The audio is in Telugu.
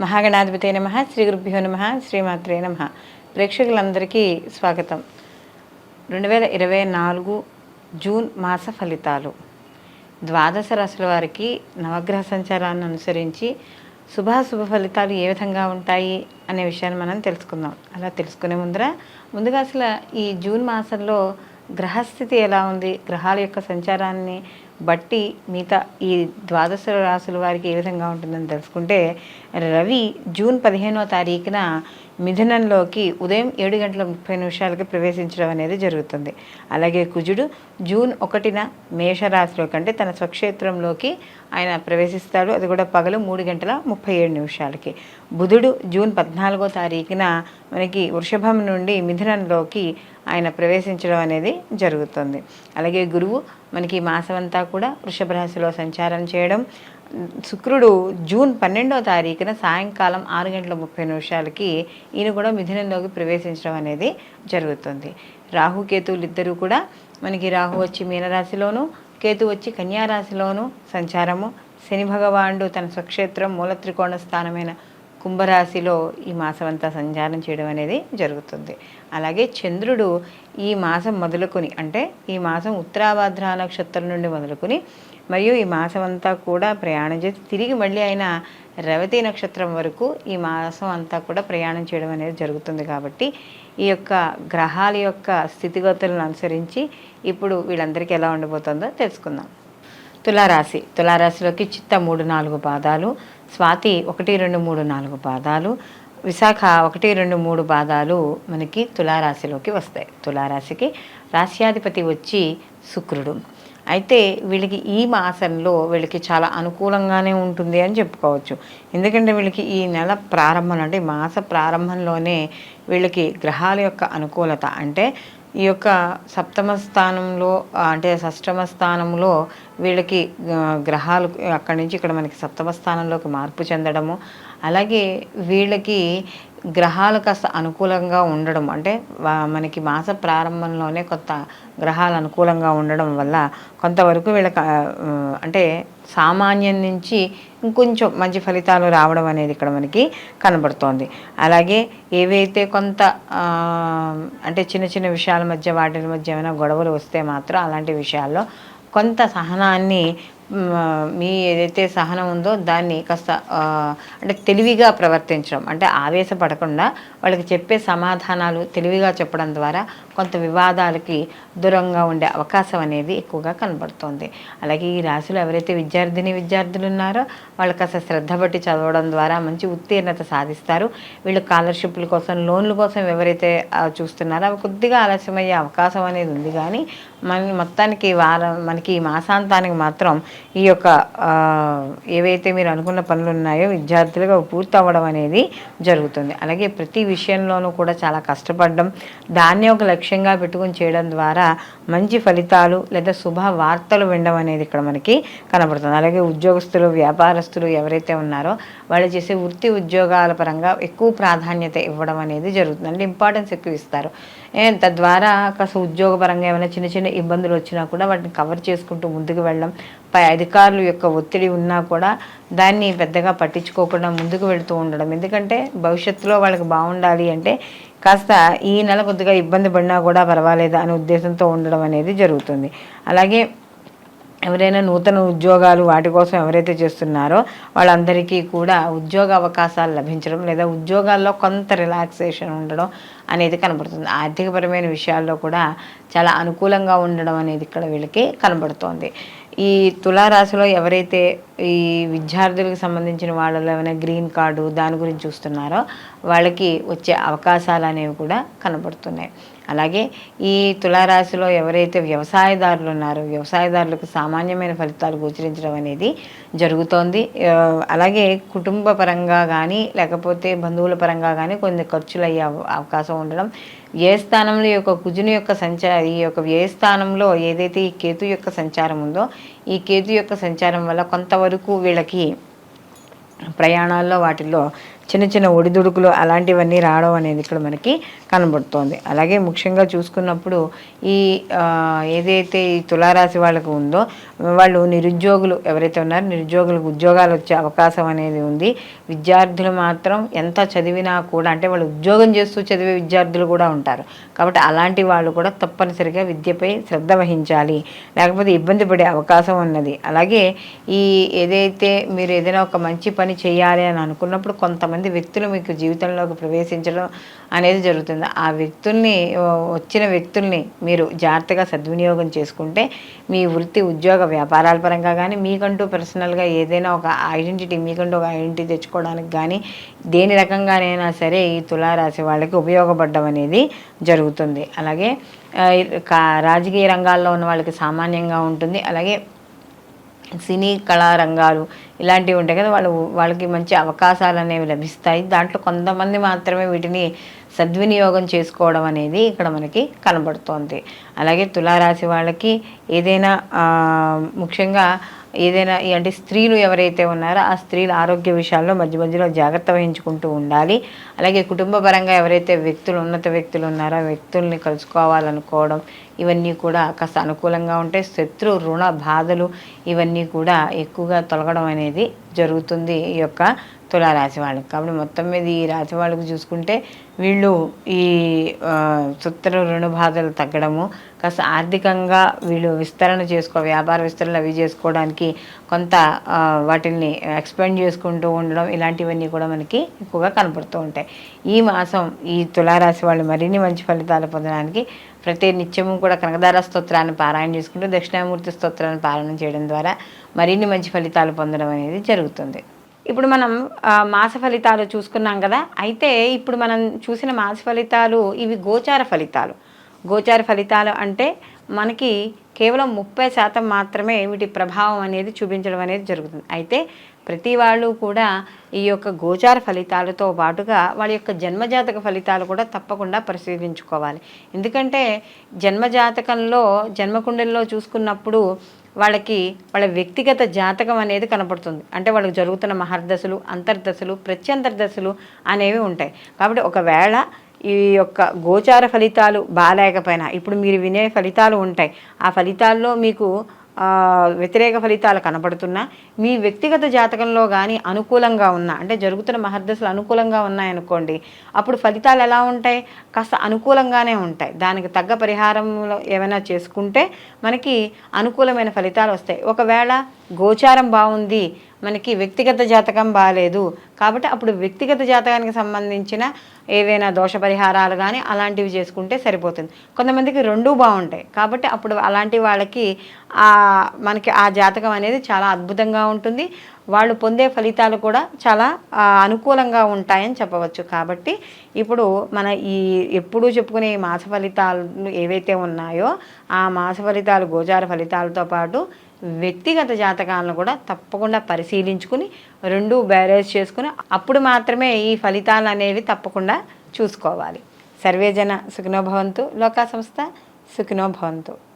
మహాగణాధిపతి నమ శ్రీ గురుభ్యో నమ శ్రీమాత్రే నమ. ప్రేక్షకులందరికీ స్వాగతం. రెండు వేల ఇరవై నాలుగు జూన్ మాస ఫలితాలు. ద్వాదశ రాశుల వారికి నవగ్రహ సంచారాన్ని అనుసరించి శుభాశుభ ఫలితాలు ఏ విధంగా ఉంటాయి అనే విషయాన్ని మనం తెలుసుకుందాం. అలా తెలుసుకునే ముందర ముందుగా అసలు ఈ జూన్ మాసంలో గ్రహస్థితి ఎలా ఉంది? గ్రహాల యొక్క సంచారాన్ని బట్టి మిగతా ఈ ద్వాదశ రాశుల వారికి ఏ విధంగా ఉంటుందని తెలుసుకుంటే రవి జూన్ పదిహేనో తారీఖున మిథునంలోకి ఉదయం ఏడు గంటల ముప్పై నిమిషాలకి ప్రవేశించడం అనేది జరుగుతుంది. అలాగే కుజుడు జూన్ ఒకటిన మేషరాశిలో కంటే తన స్వక్షేత్రంలోకి ఆయన ప్రవేశిస్తాడు. అది కూడా పగలు మూడు గంటల ముప్పై ఏడు నిమిషాలకి. బుధుడు జూన్ పద్నాలుగో తారీఖున మనకి వృషభం నుండి మిథునంలోకి ఆయన ప్రవేశించడం అనేది జరుగుతుంది. అలాగే గురువు మనకి మాసమంతా కూడా వృషభ రాశిలో సంచారం చేయడం శుక్రుడు జూన్ పన్నెండో తారీఖున సాయంకాలం ఆరు గంటల ముప్పై నిమిషాలకి ఈయన కూడా మిథునంలోకి ప్రవేశించడం అనేది జరుగుతుంది. రాహు కేతువులు ఇద్దరు కూడా మనకి రాహు వచ్చి మీనరాశిలోను కేతు వచ్చి కన్యారాశిలోను సంచారము. శని భగవానుడు తన స్వక్షేత్రం మూల త్రికోణ స్థానమైన కుంభరాశిలో ఈ మాసం అంతా సంచారం చేయడం అనేది జరుగుతుంది. అలాగే చంద్రుడు ఈ మాసం మొదలుకొని అంటే ఈ మాసం ఉత్తరాభాద్ర నక్షత్రం నుండి మొదలుకొని మరియు ఈ మాసం అంతా కూడా ప్రయాణం చేసి తిరిగి మళ్ళీ ఆయన రవతి నక్షత్రం వరకు ఈ మాసం అంతా కూడా ప్రయాణం చేయడం అనేది జరుగుతుంది కాబట్టి ఈ యొక్క గ్రహాల యొక్క స్థితిగతులను అనుసరించి ఇప్పుడు వీళ్ళందరికీ ఎలా ఉండబోతుందో తెలుసుకుందాం. తులారాశి. తులారాశిలోకి చిత్త మూడు నాలుగు పాదాలు స్వాతి ఒకటి రెండు మూడు నాలుగు పాదాలు విశాఖ ఒకటి రెండు మూడు పాదాలు మనకి తులారాశిలోకి వస్తాయి. తులారాశికి రాశ్యాధిపతి వచ్చి శుక్రుడు. అయితే వీళ్ళకి ఈ మాసంలో వీళ్ళకి చాలా అనుకూలంగానే ఉంటుంది అని చెప్పుకోవచ్చు. ఎందుకంటే వీళ్ళకి ఈ నెల ప్రారంభంలో అంటే మాస ప్రారంభంలోనే వీళ్ళకి గ్రహాల యొక్క అనుకూలత అంటే ఈ యొక్క సప్తమ స్థానంలో అంటే షష్టమ స్థానంలో వీళ్ళకి గ్రహాలు అక్కడి నుంచి ఇక్కడ మనకి సప్తమ స్థానంలోకి మార్పు చెందడము. అలాగే వీళ్ళకి గ్రహాలు కాస్త అనుకూలంగా ఉండడం అంటే మనకి మాస ప్రారంభంలోనే కొత్త గ్రహాలు అనుకూలంగా ఉండడం వల్ల కొంతవరకు వీళ్ళ అంటే సామాన్యం నుంచి ఇంకొంచెం మంచి ఫలితాలు రావడం అనేది ఇక్కడ మనకి కనబడుతోంది. అలాగే ఏవైతే కొంత అంటే చిన్న చిన్న విషయాల మధ్య వాటి మధ్య ఏమైనా గొడవలు వస్తే మాత్రం అలాంటి విషయాల్లో కొంత సహనాన్ని మీ ఏదైతే సహనం ఉందో దాన్ని కాస్త అంటే తెలివిగా ప్రవర్తించడం అంటే ఆవేశపడకుండా వాళ్ళకి చెప్పే సమాధానాలు తెలివిగా చెప్పడం ద్వారా కొంత వివాదాలకి దూరంగా ఉండే అవకాశం అనేది ఎక్కువగా కనబడుతోంది. అలాగే ఈ రాశిలో ఎవరైతే విద్యార్థిని విద్యార్థులు ఉన్నారో వాళ్ళు కాస్త శ్రద్ధ బట్టి చదవడం ద్వారా మంచి ఉత్తీర్ణత సాధిస్తారు. వీళ్ళు స్కాలర్షిప్ల కోసం లోన్ల కోసం ఎవరైతే చూస్తున్నారో అవి కొద్దిగా ఆలస్యమయ్యే అవకాశం అనేది ఉంది. కానీ మన మొత్తానికి వారం మనకి ఈ మాసాంతానికి మాత్రం ఈ యొక్క ఏవైతే మీరు అనుకున్న పనులు ఉన్నాయో విద్యార్థులుగా పూర్తి అవ్వడం అనేది జరుగుతుంది. అలాగే ప్రతి విషయంలోనూ కూడా చాలా కష్టపడడం దాన్ని ఒక లక్ష్యంగా పెట్టుకుని చేయడం ద్వారా మంచి ఫలితాలు లేదా శుభ వార్తలు వినడం అనేది ఇక్కడ మనకి కనబడుతుంది. అలాగే ఉద్యోగస్తులు వ్యాపారస్తులు ఎవరైతే ఉన్నారో వాళ్ళు చేసే వృత్తి ఉద్యోగాల పరంగా ఎక్కువ ప్రాధాన్యత ఇవ్వడం అనేది జరుగుతుంది. అంటే ఇంపార్టెన్స్ ఎక్కువ ఇస్తారు. తద్వారా కాస్త ఉద్యోగపరంగా ఏమైనా చిన్న చిన్న ఇబ్బందులు వచ్చినా కూడా వాటిని కవర్ చేసుకుంటూ ముందుకు వెళ్ళడం పై అధికారుల యొక్క ఒత్తిడి ఉన్నా కూడా దాన్ని పెద్దగా పట్టించుకోకుండా ముందుకు వెళుతూ ఉండడం. ఎందుకంటే భవిష్యత్తులో వాళ్ళకి బాగుండాలి అంటే కాస్త ఈ నెల కొద్దిగా ఇబ్బంది పడినా కూడా పర్వాలేదు అనే ఉద్దేశంతో ఉండడం అనేది జరుగుతుంది. అలాగే ఎవరైనా నూతన ఉద్యోగాలు వాటి కోసం ఎవరైతే చేస్తున్నారో వాళ్ళందరికీ కూడా ఉద్యోగ అవకాశాలు లభించడం లేదా ఉద్యోగాల్లో కొంత రిలాక్సేషన్ ఉండడం అనేది కనబడుతుంది. ఆర్థికపరమైన విషయాల్లో కూడా చాలా అనుకూలంగా ఉండడం అనేది ఇక్కడ వీళ్ళకి కనబడుతోంది. ఈ తులారాశిలో ఎవరైతే ఈ విద్యార్థులకు సంబంధించిన వాళ్ళలో ఏమైనా గ్రీన్ కార్డు దాని గురించి చూస్తున్నారో వాళ్ళకి వచ్చే అవకాశాలు అనేవి కూడా కనబడుతున్నాయి. అలాగే ఈ తులారాశిలో ఎవరైతే వ్యవసాయదారులు ఉన్నారో వ్యవసాయదారులకు సామాన్యమైన ఫలితాలు గోచరించడం అనేది జరుగుతోంది. అలాగే కుటుంబ పరంగా కానీ లేకపోతే బంధువుల పరంగా కానీ కొన్ని ఖర్చులు అయ్యే అవకాశం ఉండడం. వ్యయస్థానంలో ఈ యొక్క కుజుని యొక్క సంచార ఈ యొక్క వ్యయస్థానంలో ఏదైతే ఈ కేతు యొక్క సంచారం ఉందో ఈ కేతు యొక్క సంచారం వల్ల కొంతవరకు వీళ్ళకి ప్రయాణాల్లో వాటిల్లో చిన్న చిన్న ఒడిదుడుకులు అలాంటివన్నీ రావడం అనేది ఇక్కడ మనకి కనబడుతోంది. అలాగే ముఖ్యంగా చూసుకున్నప్పుడు ఈ ఏదైతే ఈ తులారాశి వాళ్ళకు ఉందో వాళ్ళు నిరుద్యోగులు ఎవరైతే ఉన్నారో నిరుద్యోగులకు ఉద్యోగాలు వచ్చే అవకాశం అనేది ఉంది. విద్యార్థులు మాత్రం ఎంత చదివినా కూడా అంటే వాళ్ళు ఉద్యోగం చేస్తూ చదివే విద్యార్థులు కూడా ఉంటారు. కాబట్టి అలాంటి వాళ్ళు కూడా తప్పనిసరిగా విద్యపై శ్రద్ధ వహించాలి. లేకపోతే ఇబ్బంది పడే అవకాశం ఉన్నది. అలాగే ఈ ఏదైతే మీరు ఏదైనా ఒక మంచి పని చేయాలి అని అనుకున్నప్పుడు కొంతమంది వ్యక్తులు మీకు జీవితంలోకి ప్రవేశించడం అనేది జరుగుతుంది. ఆ వ్యక్తుల్ని వచ్చిన వ్యక్తుల్ని మీరు జాగ్రత్తగా సద్వినియోగం చేసుకుంటే మీ వృత్తి ఉద్యోగ వ్యాపారాల పరంగా కానీ మీకంటూ పర్సనల్గా ఏదైనా ఒక ఐడెంటిటీ మీకంటూ ఒక ఐడెంటిటీ తెచ్చుకోవడానికి కానీ దేని రకంగానైనా సరే ఈ తులారాశి వాళ్ళకి ఉపయోగపడడం అనేది జరుగుతుంది. అలాగే కా- రాజకీయ రంగాల్లో ఉన్న వాళ్ళకి సామాన్యంగా ఉంటుంది. అలాగే సినీ కళా రంగాలు ఇలాంటివి ఉంటాయి కదా వాళ్ళు వాళ్ళకి మంచి అవకాశాలు అనేవి లభిస్తాయి. దాంట్లో కొంతమంది మాత్రమే వీటిని సద్వినియోగం చేసుకోవడం అనేది ఇక్కడ మనకి కనబడుతోంది. అలాగే తులారాశి వాళ్ళకి ఏదైనా ముఖ్యంగా ఏదైనా అంటే స్త్రీలు ఎవరైతే ఉన్నారో ఆ స్త్రీల ఆరోగ్య విషయాల్లో మధ్య మధ్యలో జాగ్రత్త వహించుకుంటూ ఉండాలి. అలాగే కుటుంబ పరంగా ఎవరైతే వ్యక్తులు ఉన్నత వ్యక్తులు ఉన్నారో వ్యక్తుల్ని కలుసుకోవాలనుకోవడం ఇవన్నీ కూడా కాస్త అనుకూలంగా ఉంటే శత్రు రుణ బాధలు ఇవన్నీ కూడా ఎక్కువగా తొలగడం అనేది జరుగుతుంది ఈ యొక్క తులారాశి వాళ్ళకి. కాబట్టి మొత్తం మీద ఈ రాశి వాళ్ళకి చూసుకుంటే వీళ్ళు ఈ సుత్ర శత్రు రుణ బాధలు తగ్గడము కాస్త ఆర్థికంగా వీళ్ళు విస్తరణ చేసుకో వ్యాపార విస్తరణ అవి చేసుకోవడానికి కొంత వాటిని ఎక్స్పెండ్ చేసుకుంటూ ఉండడం ఇలాంటివన్నీ కూడా మనకి ఎక్కువగా కనపడుతూ ఉంటాయి. ఈ మాసం ఈ తులారాశి వాళ్ళు మరిన్ని మంచి ఫలితాలు పొందడానికి ప్రతి నిత్యము కూడా కనకదార స్తోత్రాన్ని పారాయణ చేసుకుంటూ దక్షిణామూర్తి స్తోత్రాన్ని పారాయణ చేయడం ద్వారా మరిన్ని మంచి ఫలితాలు పొందడం అనేది జరుగుతుంది. ఇప్పుడు మనం మాస ఫలితాలు చూసుకున్నాం కదా అయితే ఇప్పుడు మనం చూసిన మాస ఫలితాలు ఇవి గోచార ఫలితాలు. గోచార ఫలితాలు అంటే మనకి కేవలం ముప్పై శాతం మాత్రమే వీటి ప్రభావం అనేది చూపించడం అనేది జరుగుతుంది. అయితే ప్రతి వాళ్ళు కూడా ఈ యొక్క గోచార ఫలితాలతో పాటుగా వాళ్ళ యొక్క జన్మజాతక ఫలితాలు కూడా తప్పకుండా పరిశీలించుకోవాలి. ఎందుకంటే జన్మజాతకంలో జన్మకుండల్లో చూసుకున్నప్పుడు వాళ్ళకి వాళ్ళ వ్యక్తిగత జాతకం అనేది కనపడుతుంది. అంటే వాళ్ళకి జరుగుతున్న మహర్దశలు అంతర్దశలు ప్రత్యంతర్దశలు అనేవి ఉంటాయి. కాబట్టి ఒకవేళ ఈ యొక్క గోచార ఫలితాలు బాగాలేకపోయినా ఇప్పుడు మీరు వినే ఫలితాలు ఉంటాయి. ఆ ఫలితాల్లో మీకు వ్యతిరేక ఫలితాలు కనపడుతున్నా మీ వ్యక్తిగత జాతకంలో కానీ అనుకూలంగా ఉన్నా అంటే జరుగుతున్న మహర్దశలు అనుకూలంగా ఉన్నాయనుకోండి అప్పుడు ఫలితాలు ఎలా ఉంటాయి? కాస్త అనుకూలంగానే ఉంటాయి. దానికి తగ్గ పరిహారంలో ఏమైనా చేసుకుంటే మనకి అనుకూలమైన ఫలితాలు వస్తాయి. ఒకవేళ గోచారం బాగుంది మనకి వ్యక్తిగత జాతకం బాగాలేదు కాబట్టి అప్పుడు వ్యక్తిగత జాతకానికి సంబంధించిన ఏవైనా దోష పరిహారాలు కానీ అలాంటివి చేసుకుంటే సరిపోతుంది. కొంతమందికి రెండూ బాగుంటాయి. కాబట్టి అప్పుడు అలాంటి వాళ్ళకి మనకి ఆ జాతకం అనేది చాలా అద్భుతంగా ఉంటుంది. వాళ్ళు పొందే ఫలితాలు కూడా చాలా అనుకూలంగా ఉంటాయని చెప్పవచ్చు. కాబట్టి ఇప్పుడు మన ఈ ఎప్పుడూ చెప్పుకునే ఈ మాస ఫలితాలు ఏవైతే ఉన్నాయో ఆ మాస ఫలితాలు గోచార ఫలితాలతో పాటు వ్యక్తిగత జాతకాలను కూడా తప్పకుండా పరిశీలించుకుని రెండు బ్యారేజ్ చేసుకుని అప్పుడు మాత్రమే ఈ ఫలితాలు అనేవి తప్పకుండా చూసుకోవాలి. సర్వేజన సుఖినోభవంతు లోకా సంస్థ సుఖినోభవంతు